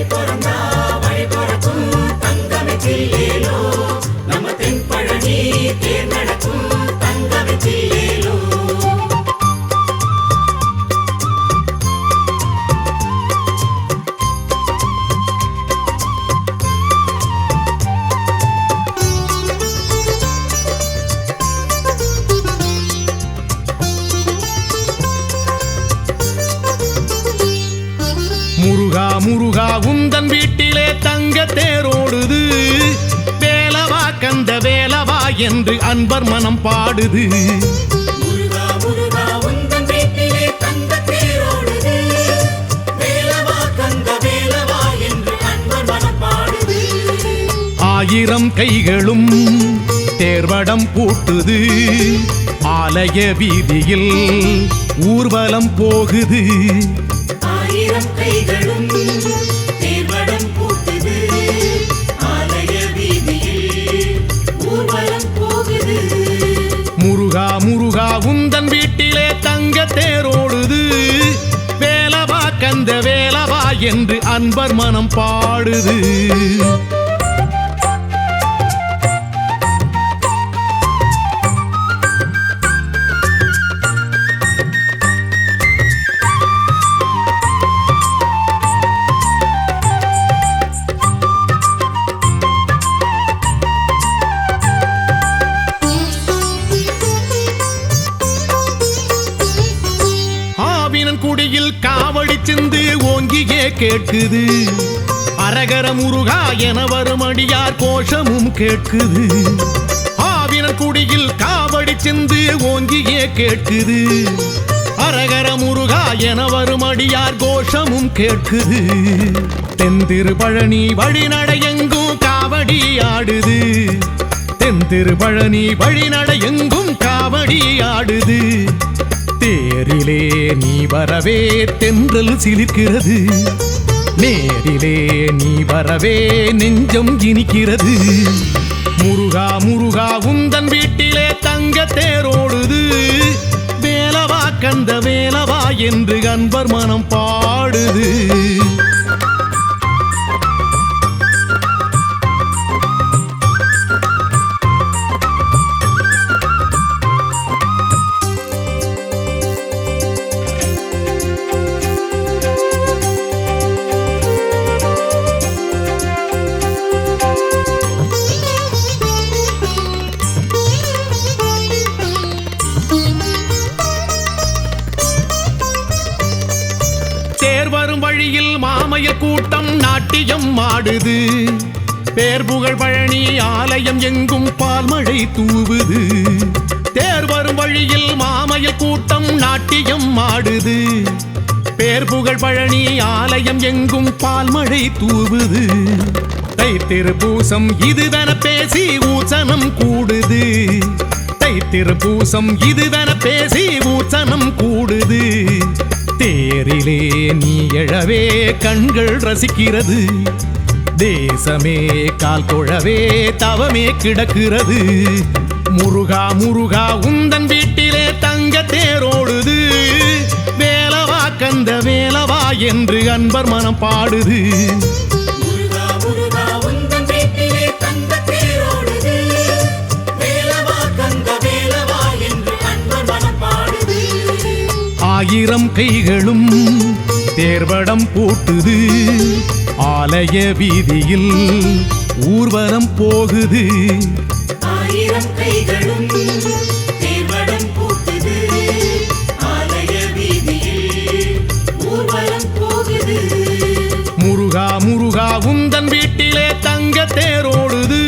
பிறந்தா முருகா முருகா உந்தன் வீட்டிலே தங்க தேரோடுது. வேலவா கந்த வேலவா என்று அன்பர் மனம் பாடுது. ஆயிரம் கைகளும் தேர்வடம் பூட்டுது. ஆலய வீதியில் ஊர்வலம் போகுது. ஆயிரம் கைகளும் முருகா முருகா உந்தன் வீட்டிலே தங்க தேரோடுது. வேலவா கந்த வேலவா என்று அன்பர் மனம் பாடுது. காவடி சிந்து ஓங்கியே கேட்குது. அரகர முருகா என வரும் அடியார் கோஷமும் கேட்குது. ஆவினன் குடியில் காவடி சிந்து ஓங்கியே கேட்குது. அரகர முருகா என வரும் அடியார் கோஷமும் கேட்குது. தென்திரு பழனி வழிநடையெங்கும் காவடி ஆடுது. தென்திரு பழனி வழிநடையெங்கும் காவடி ஆடுது. நேரிலே நீ வரவே தென்றல் சிலிர்க்கிறது. நேரிலே நீ வரவே நெஞ்சம் இனிக்கிறது. முருகா முருகா உந்தன் வீட்டிலே தங்க தேரோடுது. வேலவா கந்த வேலவா என்று அன்பர் மனம் பாடுது. வரும் வழியில் மாமய கூட்டம் நாட்டியம் ஆடுது. பேர் புகழ் பழனி ஆலயம் எங்கும் பால்மழை தூவுது. தேர் வரும் வழியில் மாமய கூட்டம் நாட்டியம் ஆடுது. பேர் புகழ் பழனி ஆலயம் எங்கும் பால்மழை தூவுது. தைத்திரு பூசம் இதுவென பேசி ஊசனம் கூடுது. தைத்திரு பூசம் இதுவென பேசி ஊசனம் கூடுது. தேரிலே நீ எழவே கண்கள் ரசிக்கிறது. தேசமே கால் தொழவே தவமே கிடக்கிறது. முருகா முருகா உந்தன் வீட்டிலே தங்க தேரோடுது. வேலவா கந்த வேலவா என்று அன்பர் மனம் பாடுது. ஆயிரம் கைகளும் தேர்வடம் போட்டுது. ஆலய வீதியில் ஊர்வலம் போகுது. ஆயிரம் கைகளும் தேர்வடம் பூட்டுது. ஆலய வீதியில் ஊர்வலம் போகுது. முருகா முருகா உந்தன் வீட்டிலே தங்க தேரோடுது.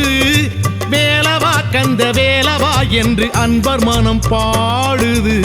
வேலவா கந்த வேலவா என்று அன்பர் மனம் பாடுது.